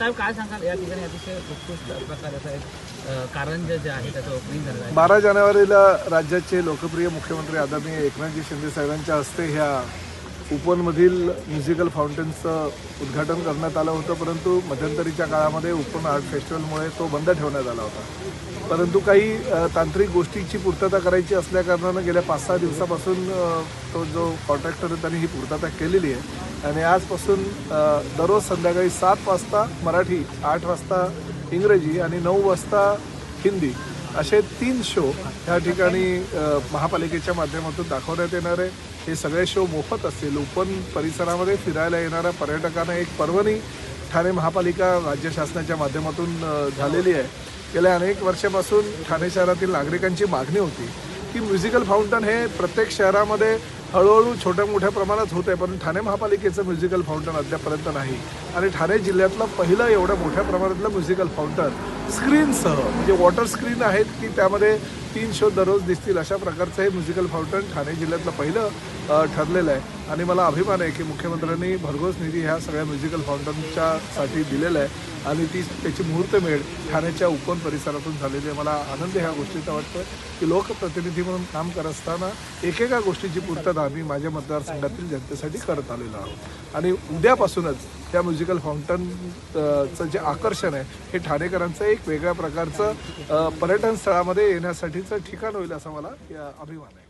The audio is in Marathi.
साहेब काय सांगाल? या ठिकाणी अतिशय उत्कृष्ट प्रकारे जे आहे त्याचं ओपनिंग बारा जानेवारीला राज्याचे लोकप्रिय मुख्यमंत्री आदरणीय एकनाथजी शिंदे साहेबांच्या हस्ते ह्या उपनमधील म्युझिकल फाउंटनचं उद्घाटन करण्यात आलं होतं. परंतु मध्यंतरीच्या काळामध्ये उपन आर्ट फेस्टिवलमुळे तो बंद ठेवण्यात आला होता. परंतु काही तांत्रिक गोष्टीची पूर्तता करायची असल्याकारणानं गेल्या पाच सहा दिवसापासून तो जो कॉन्ट्रॅक्टर आहे त्यांनी ही पूर्तता केलेली आहे. आणि आजपासून दररोज संध्याकाळी सात वाजता मराठी आठ वाजता इंग्रजी आणि नऊ वाजता हिंदी असे तीन शो ह्या ठिकाणी महापालिकेच्या माध्यमातून दाखवण्यात येणार आहे. हे सगळे शो मोफत असतील. ओपन परिसरामध्ये फिरायला येणाऱ्या पर्यटकांना एक पर्वणी ठाणे महापालिका राज्य शासनाच्या माध्यमातून झालेली आहे. गेल्या अनेक वर्षापासून ठाणे शहरातील नागरिकांची मागणी होती की म्युझिकल फाउंटन हे प्रत्येक शहरामध्ये हळूहळू छोट्या मोठ्या प्रमाणात होत आहे पण ठाणे महापालिकेचं म्युझिकल फाउंटन अद्यापर्यंत नाही. आणि ठाणे जिल्ह्यातलं पहिलं एवढ्या मोठ्या प्रमाणातलं म्युझिकल फाउंटन स्क्रीनसह म्हणजे वॉटर स्क्रीन आहेत की त्यामध्ये तीन शो दररोज दिसतील अशा प्रकारचं हे म्युझिकल फाउंटन ठाणे जिल्ह्यातलं पहिलं ठरलेलं आहे. आणि मला अभिमान आहे की मुख्यमंत्र्यांनी भरघोस निधी ह्या सगळ्या म्युझिकल फाउंटनच्या साठी दिलेला आहे. आणि ती त्याची मुहूर्तमेढ ठाण्याच्या उपवन परिसरातून झालेली आहे. मला आनंद ह्या गोष्टीचा वाटतं की लोकप्रतिनिधी म्हणून काम करत असताना एकेका गोष्टीची पूर्तता आम्ही माझ्या मतदारसंघातील जनतेसाठी करत आलेलो आहोत. आणि उद्यापासूनच त्या म्युझिकल फाउंटनचं जे आकर्षण आहे हे ठाणेकरांचं एक वेगळ्या प्रकारचं पर्यटन स्थळामध्ये येण्यासाठीचं ठिकाण होईल असं मला या अभिमान आहे